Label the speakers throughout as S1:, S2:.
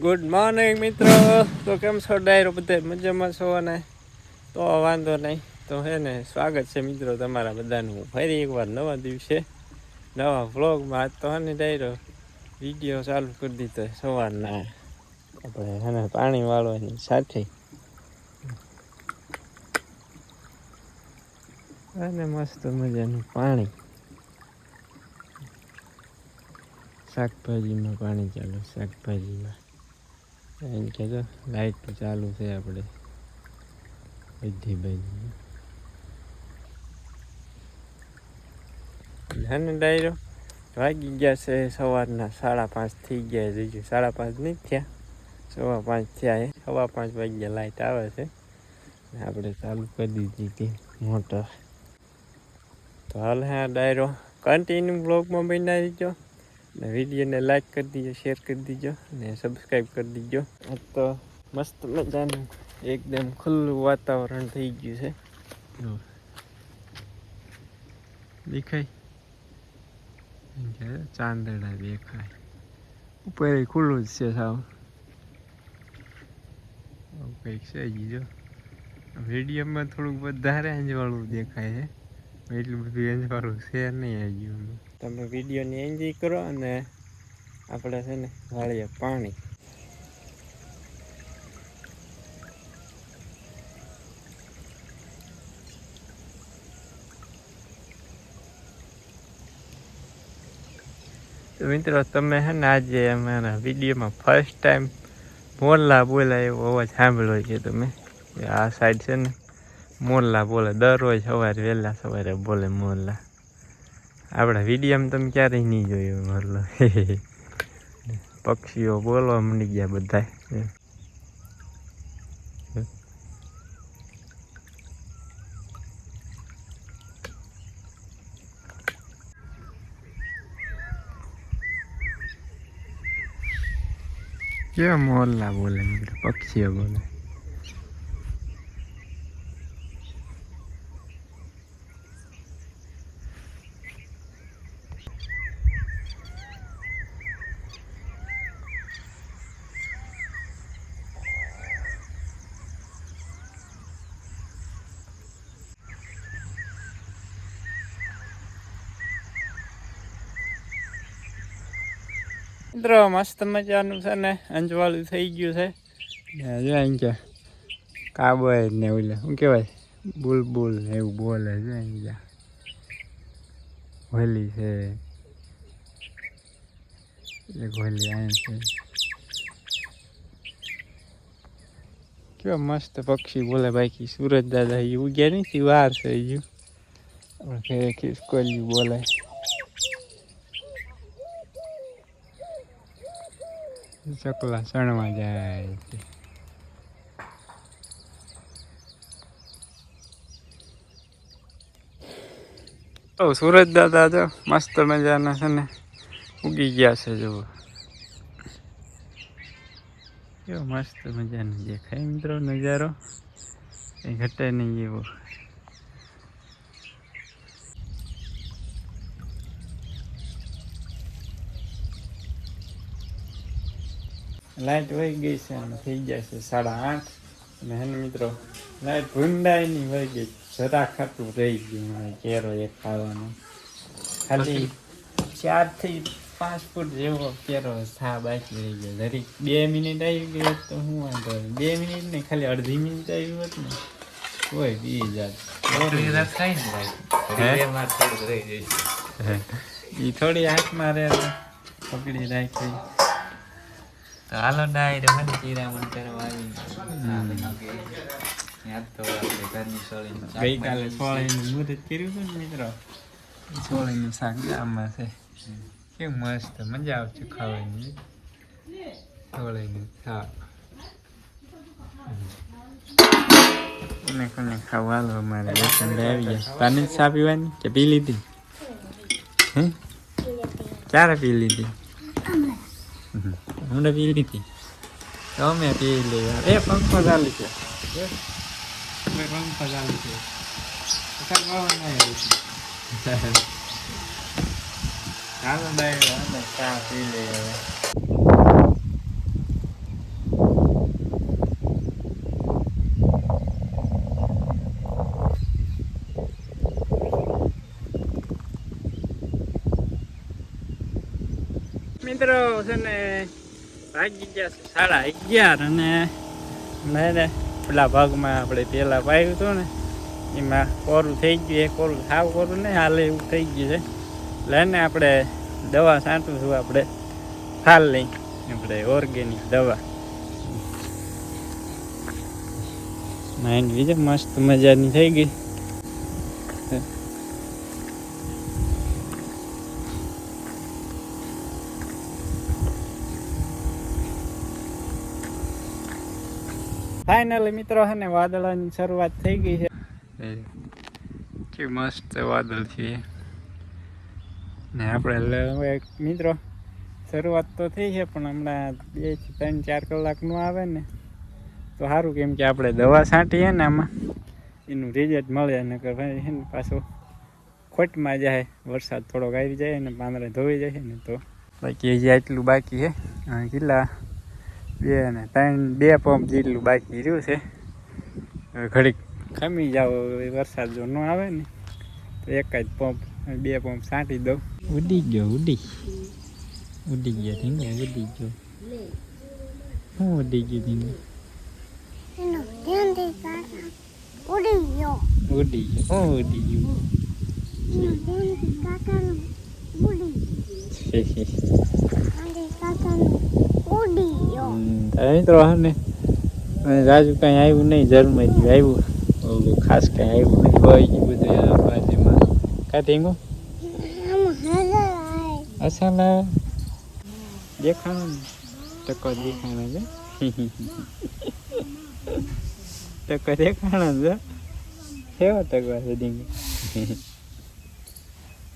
S1: Good morning મિત્રો. તો કેમ છો? ડાયરો બધા મજામાં છો અને? તો વાંધો નહીં. તો હે ને, સ્વાગત છે મિત્રો તમારા બધાનું. ફરી એકવાર નવા દિવસે, નવા વ્લોગમાં આજ તો હે ડાયરો વીડિયો ચાલુ કરી દીધો સવારના. આપણે હે ને પાણી વાળવાની સાથે. અને મસ્ત મજાનું પાણી. શાકભાજીમાં પાણી ચાલુ, શાકભાજીમાં. એમ કે તો લાઈટ તો ચાલુ છે આપણે બધી બધી નાનો ડાયરો વાગી ગયા છે, સવારના સાડા પાંચ થઈ ગયા છે સાડા પાંચ નહીં થયા. સવા પાંચ થયા એ સવા પાંચ વાગ્યા લાઈટ આવે છે. આપણે ચાલુ કરી દીધી હતી મોટર. તો હાલ હા ડાયરો. કન્ટિન્યુ બ્લોગમાં બનાવી દીધો ને વિડીયોને લાઈક કરી દીજો શેર કરી દીજો ને સબસ્ક્રાઈબ કરી દીજો. આ તો મસ્ત મજાનું, એકદમ ખુલ્લું વાતાવરણ થઈ ગયું છે. દેખાય? ચાંદડા દેખાય. ઉપર ખુલ્લું જ છે સાવ. કંઈક છે હજી જો. વિડીયોમાં થોડુંક વધારે અંજવાળું દેખાય છે. એટલું બધું અંજવાળું છે નહીં હજી તમે વિડીયોની એન્જોય કરો અને આપણે છે ને વાળીએ પાણી. મિત્રો, તમે છે ને આજે અમારા વિડીયોમાં ફર્સ્ટ ટાઈમ મોરલા બોલા એવો અવાજ સાંભળ્યો છે તમે. આ સાઈડ છે ને મોરલા બોલે, દરરોજ સવારે વહેલા સવારે બોલે મોરલા. આપણા વિડીયામાં તમે ક્યારેય નહીં જોયું, મતલબ. પક્ષીઓ બોલવા મંડી ગયા બધા. કેવા મોરલા બોલે પક્ષીઓ બોલે. મિત્રો મસ્ત મજાનું છે ને, અંજવાળું થઈ ગયું છે. ને જો અહીં કે કાબય ને ઓલે શું કહેવાય? બુલબુલ એવું બોલે છે અહીં ક્યાં હોલી છે. એક હોલી અહીં છે. કેવા મસ્ત પક્ષી બોલે બાકી. સુરત દાદા એ ઉગ્યા નહીં વાર છે હજુ. આપણે ખિસકોલી બોલે ચકલા ચણવા જાય છે. તો સુરત દાદા જો મસ્ત મજાના છે ને. ઉગી ગયા છે જુઓ. કેવો મસ્ત મજાનો દેખાય મિત્રો નજારો. એ ઘટે નહીં એવો. લાઈટ વહી ગઈ છે અને થઈ ગયા છે સાડા આઠ. અને હેન મિત્રો લાઈટ ભૂંડાયની વહી ગઈ. જરા ખાતું રહી ગયું કેરો એક ખાવાનો. ખાલી ચારથી પાંચ ફૂટ જેવો કેરો થા બાકી રહી ગયો. જરીક બે મિનિટ આવી ગઈ હોત તો હું વાંધો. બે મિનિટ નહીં ખાલી અડધી મિનિટ આવી હોત ને કોઈ બી જાત. એ થોડી હાથમાં રહે પકડી રાખી.
S2: હાલો ડાયરે મને ચીરામણ કરવા આવી યાદ તો આપણે ઘરની સોળીનું
S1: ગઈકાલે. સોળીનું મુહૂર્ત કર્યું હતું ને મિત્રો? સોળીનું શાક ગામમાં છે. કેવું મસ્ત મજા આવશે ખાવાની. સોળીનું શાક. કોને કોને ખાવા? હાલો અમારે લેસન આવી ગયા. પાણી જ ચા પીવાની કે પી લીધી? હે? ક્યારે પી લીધી? હમણાં પીવી નથી અમે પી લે એ પંખો ચાલુ છે. પંખો ચાલુ છે. ચાલો ભાઈ ચા પી લે મિત્રો છે ને ભાગી ગયા છે, સાડા અગિયાર અને ને પેલા ભાગમાં આપણે પહેલાં પાયું હતું ને, એમાં કોરું થઈ ગયું, એ કોરું સાવ કોરું નહીં, હાલે એવું થઈ ગયું છે. એટલે આપણે દવા છાંટું છું, આપણે ફાલ લઈ. આપણે ઓર્ગેનિક દવા. માઇન્ડ બીજે મસ્ત મજાની થઈ ગઈ. ફાઇનલી મિત્રો છે ને, વાદળાની શરૂઆત થઈ ગઈ છે. કે મસ્ત વાદળ છે. ને આપણે હવે મિત્રો, શરૂઆત તો થઈ છે, પણ હમણાં બે ત્રણ ચાર કલાકનું આવે ને, તો સારું કેમ કે આપણે દવા છાંટીએ ને આમાં, એનું રિઝલ્ટ મળે અને ભાઈ છે પાછું ખોટમાં જાય, વરસાદ થોડોક આવી જાય ને પાંદડે ધોઈ જાય ને તો. બાકી હજી આટલું બાકી છે. કેટલા બે ને ત્રણ બે પંપ જેટલું બાકી રહ્યું છે. હવે ઘડીક ખમી જાવ વરસાદ જો ન આવે ને તો એક જ પંપ બે પંપ છાંટી દઉં. ઉડી ગયો ઉડી. ઉડી ગયો ધીમે ઉડી ગયો. શું ઉડી ગયું
S3: કાકા. ઉડી ગયો.
S1: ઉડી ગયો શું ઉડી ગયું?
S3: કાકાનું. ઉડી કાકાનું. ગયો
S1: મિત્રો ને રાજુ કઈ આવ્યું નહીં, જન્મથી આવ્યું ઓલું ખાસ કઈ આવ્યું નહીં. હોય એ બધું બાજુમાં. કા
S3: આય
S1: અસલ. દેખાણો ટકો દેખાણો છે. ટકો દેખાણો છે. કેવો ટકો છે, ઢીંગો?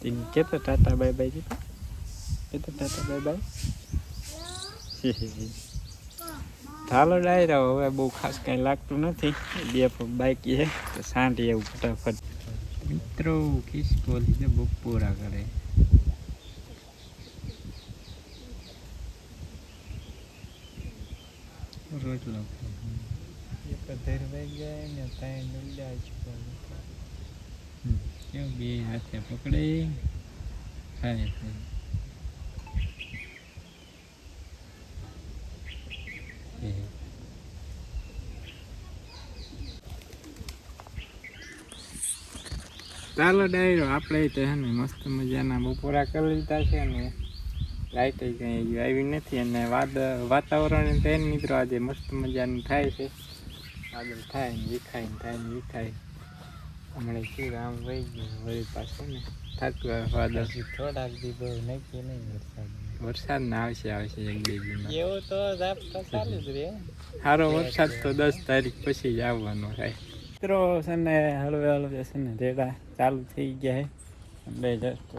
S1: ઢીંગો, કેતો ટાટા બાય બાય કેતો ટાટા બાય બાય? ચાલો ડાયરા, હવે બહુ ખાસ કાંઈ લાગતું નથી. બે બાઈક છે, તો સાંટી એવું ફટાફટ. મિત્રો કિસ બોલી છે બપોરા કરે. એક ધરવાઈ જાય ને ત્યાં ડુલ્યા જ કેવું બે હાથે પકડે? ખાય છે એ ચાલો ડાયરો આપણે તો હે ને મસ્ત મજાના બપોરા કરી લીધા છે ને લાઇટ કંઈ આવી નથી અને વાદ વાતાવરણ તો મિત્રો આજે મસ્ત મજાનું થાય છે. વાદળ થાય ને વિખાય ને થાય ને વિખાય. હમણાં શું આમ વહી ગયું? વળી પાછું ને થતું વાદળ થોડાક દી બહુ નહીં વરસાદ. વરસાદ ના આવશે આવશે એક બે દીમાં
S2: એવો તો ચાલુ જ રહે.
S1: સારો વરસાદ તો દસ તારીખ પછી જ આવવાનો થાય. મિત્રો છે ને હળવે હળવે છે ને રેડા ચાલુ થઈ ગયા છે એટલે જસ્ટ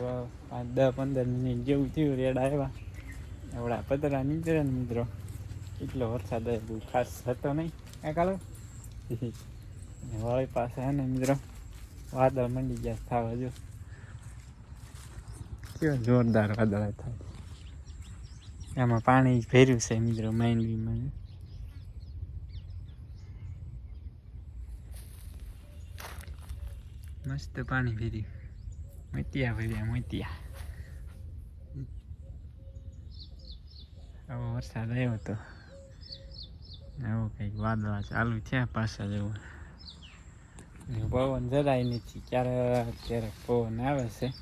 S1: પાંચ, દસ, પંદર મિનિટ જેવું થયું રેડા આવ્યા એવડા પતરા નીકળે ને મિત્રો. એટલો વરસાદ બહુ ખાસ હતો નહીં. આ કાલો? વાળી પાસે હે ને મિત્રો, વાદળ મંડી ગયા થાવ હજુ કેવા જોરદાર વાદળ થાય. એમાં પાણી ભેર્યું છે મિત્રો માઇન્ડ માંડવીમાં મસ્ત પાણી ભર્યું. મોતિયા ભર્યા, મોતિયા. આવો વરસાદ આવ્યો તો. આવો કંઈક વાદળા ચાલુ થયા પાછા જેવું. પવન જરાય નથી ક્યારેક ક્યારેક પવન આવે છે.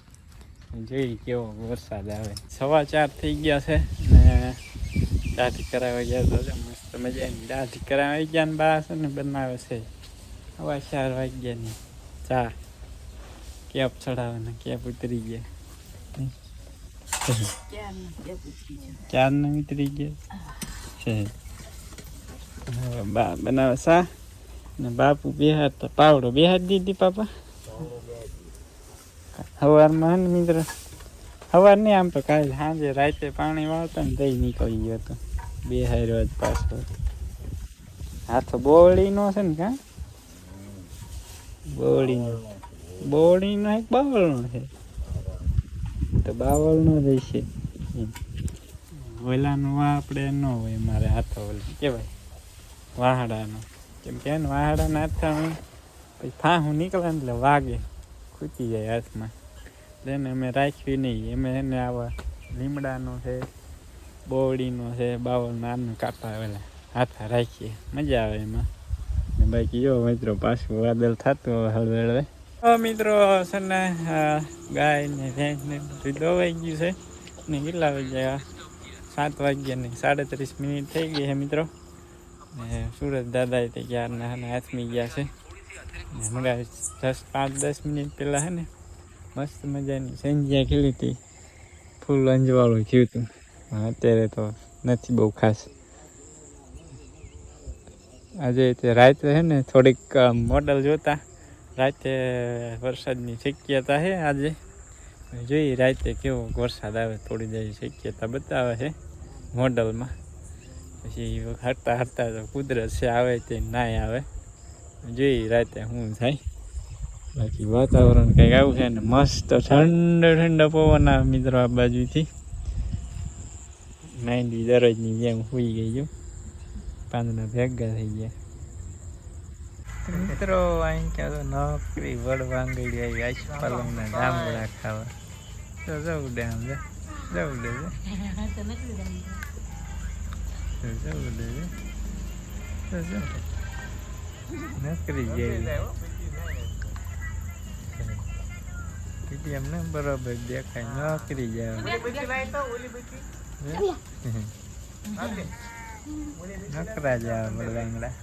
S1: જોઈ કેવો વરસાદ આવે. સવા ચાર થઈ ગયા છે ને દાઢી કરાવવા ગયા તો મસ્ત મજાની દાઢી કરાવવા ગયા ને બા છે ને બનાવે છે. સવા ચાર વાગ્યાની ચા. કેપ ચડાવવાના કેપ ઉતરી ગયા? ચાર ને ઉતરી ગયા? છે બા બનાવે સા ને બાપુ બેહાર તો, પાવડો બેહાર દીધી પાપા? સવારમાં ને મિત્ર? સવાર નહીં, આમ તો કાલે સાંજે રાતે પાણી વાળતા ને તઈ નીકળી ગયો હતો બે હાર્યો જ પાછો. હાથો બોવડીનો છે ને કા? બોવડીનો બોવડીનો એક બાવળનો છે. તો બાવળનો જ છે. ઓલાનું વા આપણે ન હોય મારે હાથો ઓલો. કેવાય? વાહડાનો. કેમ કે એને વાહડાના હાથામાં પછી ફાહું નીકળે એટલે વાગે. ખૂચી જાય હાથમાં. એટલે એને અમે રાખવી નહીં. અમે એને આવા લીમડાનો છે બોવડીનો છે બાવળ નાનું કાપા વેલા હાથા રાખીએ. મજા આવે એમાં. બાકી જો મિત્રો, પાછું વાદળ થતું હવે હળવે હળવે મિત્રો, છે ને ગાય ને ભેંસ ને બધું દોવાઈ ગયું છે. ને કેટલા વાગ્યા સાત વાગ્યા ને સાડત્રીસ મિનિટ થઈ ગઈ છે મિત્રો. ને સુરત દાદા તે ક્યારના હે હાથમી ગયા છે. હમણાં દસ, પાંચ, દસ મિનિટ પહેલાં હે ને મસ્ત મજાની સંજ્યા ખેલી હતી. ફૂલ અંજવાળું થયું હતું. અત્યારે તો નથી બહુ ખાસ. આજે તે રાત્રે છે ને થોડીક મોડલ જોતા. રાતે વરસાદની શક્યતા છે આજે. જોઈએ રાતે કેવો વરસાદ આવે થોડી જાય શક્યતા બતાવે છે મોડલમાં. પછી હરતા હરતા તો કુદરત છે, આવે તે નાય આવે. જોઈએ રાતે શું થાય. બાકી વાતાવરણ કંઈક આવું છે ને મસ્ત ઠંડો ઠંડો પવન આવે મિત્રો આ બાજુથી. નાઇન્ટી દરરોજની જેમ સુઈ ગઈ છું પાંદડા ભેગા થઈ ગયા. મિત્રો અહીં ક્યાં તો નોકરી વડવાંગડી આવી આશ ના જાંબુડા ખાવા. તો જવું દે આમ જા જવું ડે જા. તો જવું ડે જા. નોકરી જેવી પીટી એમને બરોબર દેખાય. નોકરી જાય નકરા જાવ બળવાંગડા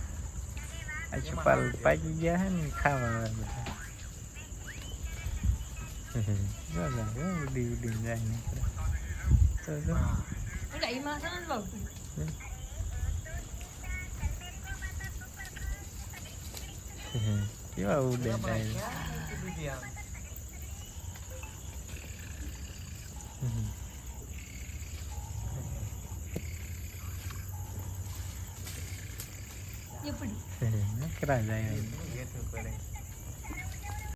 S1: આ છુપાલ પાકી ગયા હે ને ખાવા બધા ઉડી ઉડીને જાય નકરા તો. કેવા ઉડે જાય નકરા જાય.